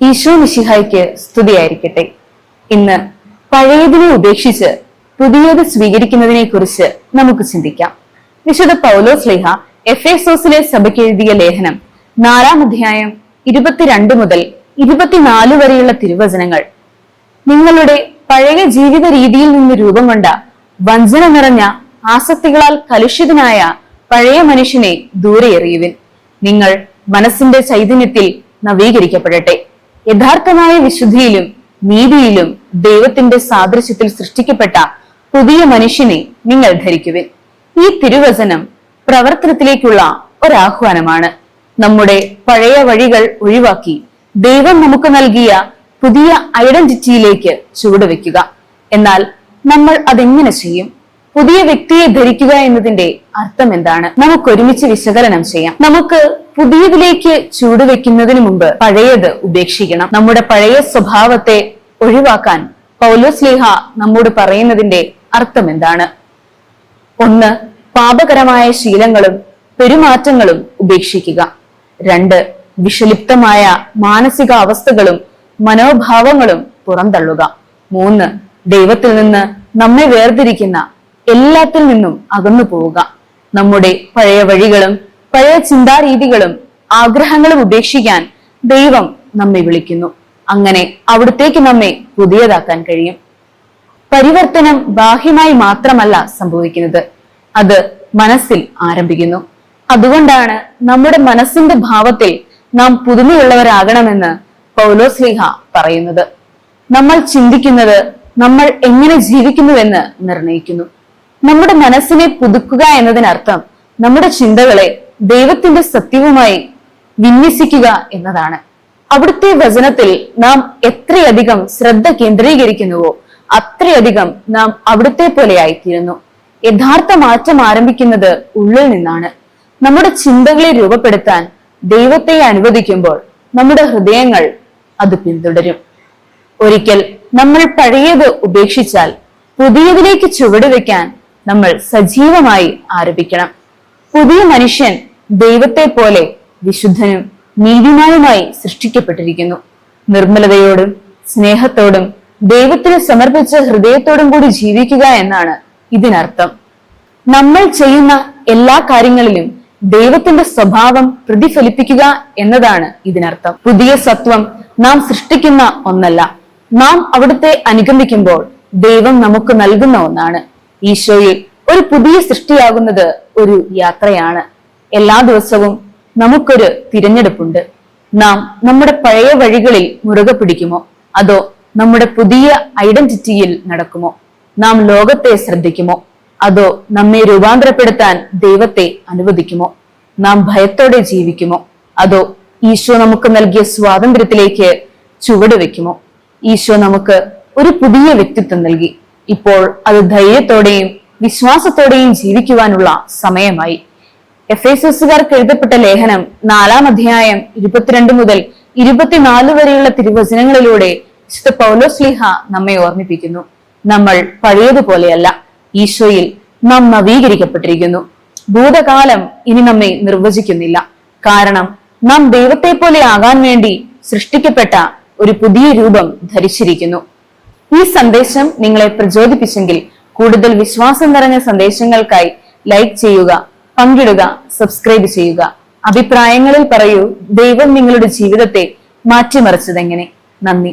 ഈശോ മിശിഹായ്ക്ക് സ്തുതിയായിരിക്കട്ടെ. ഇന്ന് പഴയതിനെ ഉപേക്ഷിച്ച് പുതിയത് സ്വീകരിക്കുന്നതിനെ കുറിച്ച് നമുക്ക് ചിന്തിക്കാം. വിശുദ്ധ പൗലോ സ്ലിഹ എഫ് എസോസിലെ സഭയ്ക്ക് എഴുതിയ ലേഖനം നാലാം അധ്യായം ഇരുപത്തിരണ്ട് മുതൽ ഇരുപത്തിനാല് വരെയുള്ള തിരുവചനങ്ങൾ. നിങ്ങളുടെ പഴയ ജീവിത രീതിയിൽ നിന്ന് രൂപം കൊണ്ട വഞ്ചന നിറഞ്ഞ ആസക്തികളാൽ കലുഷിതനായ പഴയ മനുഷ്യനെ ദൂരെ എറിയുവിൻ നിങ്ങൾ മനസ്സിന്റെ ചൈതന്യത്തിൽ നവീകരിക്കപ്പെടട്ടെ. യഥാർത്ഥമായ വിശുദ്ധിയിലും നീതിയിലും ദൈവത്തിന്റെ സാദൃശ്യത്തിൽ സൃഷ്ടിക്കപ്പെട്ട പുതിയ മനുഷ്യനെ നിങ്ങൾ ധരിക്കുവിൻ. ഈ തിരുവചനം പ്രവർത്തനത്തിലേക്കുള്ള ഒരാഹ്വാനമാണ്. നമ്മുടെ പഴയ വഴികൾ ഒഴിവാക്കി ദൈവം നമുക്ക് നൽകിയ പുതിയ ഐഡന്റിറ്റിയിലേക്ക് ചുവടുവെക്കുക എന്നാൽ നമ്മൾ അതെങ്ങനെ ചെയ്യും? പുതിയ വ്യക്തിയെ ധരിക്കുക എന്നതിന്റെ അർത്ഥം എന്താണ്? നമുക്ക് ഒരുമിച്ച് വിശകലനം ചെയ്യാം. നമുക്ക് പുതിയതിലേക്ക് ചൂടുവെക്കുന്നതിന് മുമ്പ് പഴയത് ഉപേക്ഷിക്കണം. നമ്മുടെ പഴയ സ്വഭാവത്തെ ഒഴിവാക്കാൻ പൗലോസ്ലീഹ നമ്മോട് പറയുന്നതിന്റെ അർത്ഥം എന്താണ്? ഒന്ന് പാപകരമായ ശീലങ്ങളും പെരുമാറ്റങ്ങളും ഉപേക്ഷിക്കുക. രണ്ട് വിഷലിപ്തമായ മാനസികാവസ്ഥകളും മനോഭാവങ്ങളും പുറന്തള്ളുക. മൂന്ന് ദൈവത്തിൽ നിന്ന് നമ്മെ വേർതിരിക്കുന്ന എല്ലാത്തിൽ നിന്നും അകന്നു പോവുക. നമ്മുടെ പഴയ വഴികളും പഴയ ചിന്താരീതികളും ആഗ്രഹങ്ങളും ഉപേക്ഷിക്കാൻ ദൈവം നമ്മെ വിളിക്കുന്നു. അങ്ങനെ അവിടത്തേക്ക് നമ്മെ പുതിയതാക്കാൻ കഴിയും. പരിവർത്തനം ബാഹ്യമായി മാത്രമല്ല സംഭവിക്കുന്നത്. അത് മനസ്സിൽ ആരംഭിക്കുന്നു. അതുകൊണ്ടാണ് നമ്മുടെ മനസ്സിന്റെ ഭാവത്തിൽ നാം പുതുമയുള്ളവരാകണമെന്ന് പൗലോസ്ലിഹ പറയുന്നത്. നമ്മൾ ചിന്തിക്കുന്നത് നമ്മൾ എങ്ങനെ ജീവിക്കുന്നുവെന്ന് നിർണയിക്കുന്നു നമ്മുടെ മനസ്സിനെ പുതുക്കുക എന്നതിനർത്ഥം നമ്മുടെ ചിന്തകളെ ദൈവത്തിന്റെ സത്യവുമായി വിന്യസിക്കുക എന്നതാണ്. അവിടുത്തെ വചനത്തിൽ നാം എത്രയധികം ശ്രദ്ധ കേന്ദ്രീകരിക്കുന്നുവോ അത്രയധികം നാം അവിടുത്തെ പോലെയായിത്തീരുന്നു യഥാർത്ഥ മാറ്റം ആരംഭിക്കുന്നത് ഉള്ളിൽ നിന്നാണ്. നമ്മുടെ ചിന്തകളെ രൂപപ്പെടുത്താൻ ദൈവത്തെ അനുവദിക്കുമ്പോൾ നമ്മുടെ ഹൃദയങ്ങൾ അത് പിന്തുടരും. ഒരിക്കൽ നമ്മൾ പഴയത് ഉപേക്ഷിച്ചാൽ പുതിയതിലേക്ക് ചുവടുവെക്കാൻ നമ്മൾ സജീവമായി ആരംഭിക്കണം. പുതിയ മനുഷ്യൻ ദൈവത്തെ പോലെ വിശുദ്ധനും നീതിമാനുമായി സൃഷ്ടിക്കപ്പെട്ടിരിക്കുന്നു. നിർമ്മലതയോടും സ്നേഹത്തോടും ദൈവത്തിന് സമർപ്പിച്ച ഹൃദയത്തോടും കൂടി ജീവിക്കുക എന്നാണ് ഇതിനർത്ഥം. നമ്മൾ ചെയ്യുന്ന എല്ലാ കാര്യങ്ങളിലും ദൈവത്തിന്റെ സ്വഭാവം പ്രതിഫലിപ്പിക്കുക എന്നതാണ് ഇതിനർത്ഥം. പുതിയ സത്വം നാം സൃഷ്ടിക്കുന്ന ഒന്നല്ല. നാം അവിടുത്തെ അനുഗമിക്കുമ്പോൾ ദൈവം നമുക്ക് നൽകുന്ന ഒന്നാണ്. ഈശോയിൽ ഒരു പുതിയ സൃഷ്ടിയാകുന്നത് ഒരു യാത്രയാണ്. എല്ലാ ദിവസവും നമുക്കൊരു തിരഞ്ഞെടുപ്പുണ്ട്. നാം നമ്മുടെ പഴയ വഴികളിൽ മുറുകെ പിടിക്കുമോ? അതോ നമ്മുടെ പുതിയ ഐഡന്റിറ്റിയിൽ നടക്കുമോ? നാം ലോകത്തെ ശ്രദ്ധിക്കുമോ? അതോ നമ്മെ രൂപാന്തരപ്പെടുത്താൻ ദൈവത്തെ അനുവദിക്കുമോ? നാം ഭയത്തോടെ ജീവിക്കുമോ? അതോ ഈശോ നമുക്ക് നൽകിയ സ്വാതന്ത്ര്യത്തിലേക്ക് ചുവട് ചുവടുവെക്കുമോ ഈശോ നമുക്ക് ഒരു പുതിയ വ്യക്തിത്വം നൽകി. ഇപ്പോൾ അത് ധൈര്യത്തോടെയും വിശ്വാസത്തോടെയും ജീവിക്കുവാനുള്ള സമയമായി. എഫ് എസുകാർക്ക് എഴുതപ്പെട്ട ലേഖനം നാലാം അധ്യായം ഇരുപത്തിരണ്ട് മുതൽ ഇരുപത്തിനാല് വരെയുള്ള തിരുവചനങ്ങളിലൂടെ വിശുദ്ധ പൗലോസ്ലിഹ നമ്മെ ഓർമ്മിപ്പിക്കുന്നു. നമ്മൾ പഴയതുപോലെയല്ല ഈശോയിൽ നാം നവീകരിക്കപ്പെട്ടിരിക്കുന്നു. ഭൂതകാലം ഇനി നമ്മെ നിർവചിക്കുന്നില്ല. കാരണം നാം ദൈവത്തെ പോലെ ആകാൻ വേണ്ടി സൃഷ്ടിക്കപ്പെട്ട ഒരു പുതിയ രൂപം ധരിച്ചിരിക്കുന്നു. ഈ സന്ദേശം നിങ്ങളെ പ്രചോദിപ്പിച്ചെങ്കിൽ കൂടുതൽ വിശ്വാസം നിറഞ്ഞ സന്ദേശങ്ങൾക്കായി ലൈക്ക് ചെയ്യുക പങ്കിടുക സബ്സ്ക്രൈബ് ചെയ്യുക. അഭിപ്രായങ്ങളിൽ പറയൂ ദൈവം നിങ്ങളുടെ ജീവിതത്തെ മാറ്റിമറിച്ചതെങ്ങനെ? നന്ദി.